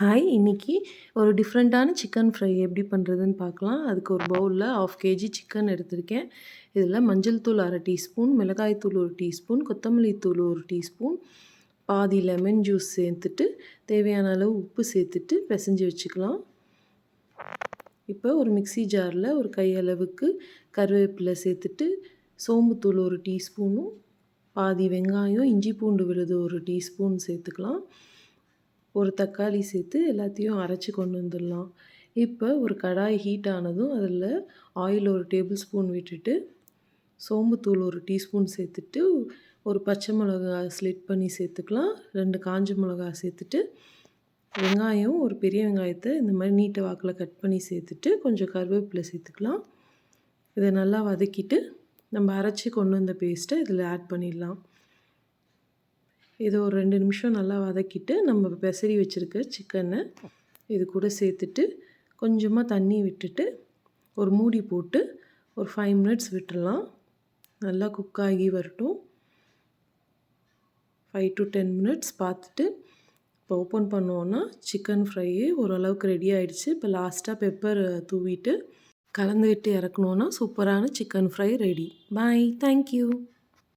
Hi இன்றைக்கி ஒரு டிஃப்ரெண்ட்டான சிக்கன் ஃப்ரை எப்படி பண்ணுறதுன்னு பார்க்கலாம். அதுக்கு ஒரு பவுலில் ஆஃப் கேஜி சிக்கன் எடுத்திருக்கேன். இதில் மஞ்சள் தூள் அரை டீஸ்பூன் மிளகாய்த்தூள் ஒரு டீஸ்பூன் கொத்தமல்லி தூள் ஒரு டீஸ்பூன் பாதி லெமன் ஜூஸ் சேர்த்துட்டு தேவையான அளவு உப்பு சேர்த்துட்டு பிசைஞ்சு வச்சுக்கலாம். இப்போ ஒரு மிக்சி ஜாரில் ஒரு கையளவுக்கு கருவேப்பிலை சேர்த்துட்டு சோம்புத்தூள் ஒரு டீஸ்பூனும் பாதி வெங்காயம் இஞ்சி பூண்டு விழுது ஒரு டீஸ்பூன் சேர்த்துக்கலாம். ஒரு தக்காளி சேர்த்து எல்லாத்தையும் அரைச்சி கொண்டு வந்துடலாம். இப்போ ஒரு கடாய் ஹீட் ஆனதும் அதில் ஆயில் ஒரு டேபிள் ஸ்பூன் விட்டுட்டு சோம்புத்தூள் ஒரு டீஸ்பூன் சேர்த்துட்டு ஒரு பச்சை மிளகா ஸ்லிட் பண்ணி சேர்த்துக்கலாம். ரெண்டு காஞ்ச மிளகா சேர்த்துட்டு வெங்காயம் ஒரு பெரிய வெங்காயத்தை இந்த மாதிரி நீட்டை வாக்கில் கட் பண்ணி சேர்த்துட்டு கொஞ்சம் கருவேப்பிலை சேர்த்துக்கலாம். இதை நல்லா வதக்கிட்டு நம்ம அரைச்சி கொண்டு வந்த பேஸ்ட்டை இதில் ஆட் பண்ணிடலாம். இதை ஒரு ரெண்டு நிமிஷம் நல்லா வதக்கிட்டு நம்ம பெசரி வச்சுருக்க சிக்கனை இது கூட சேர்த்துட்டு கொஞ்சமாக தண்ணி விட்டுட்டு ஒரு மூடி போட்டு ஒரு ஃபைவ் மினிட்ஸ் விட்டுடலாம். நல்லா குக் ஆகி வரட்டும். ஃபைவ் டு டென் மினிட்ஸ் பார்த்துட்டு இப்போ ஓப்பன் பண்ணுவோன்னா சிக்கன் ஃப்ரை ஓரளவுக்கு ரெடி ஆகிடுச்சு இப்போ லாஸ்ட்டாக பெப்பர் தூவிட்டு கலந்து விட்டு இறக்கணுன்னா சூப்பரான chicken fry ready bye thank you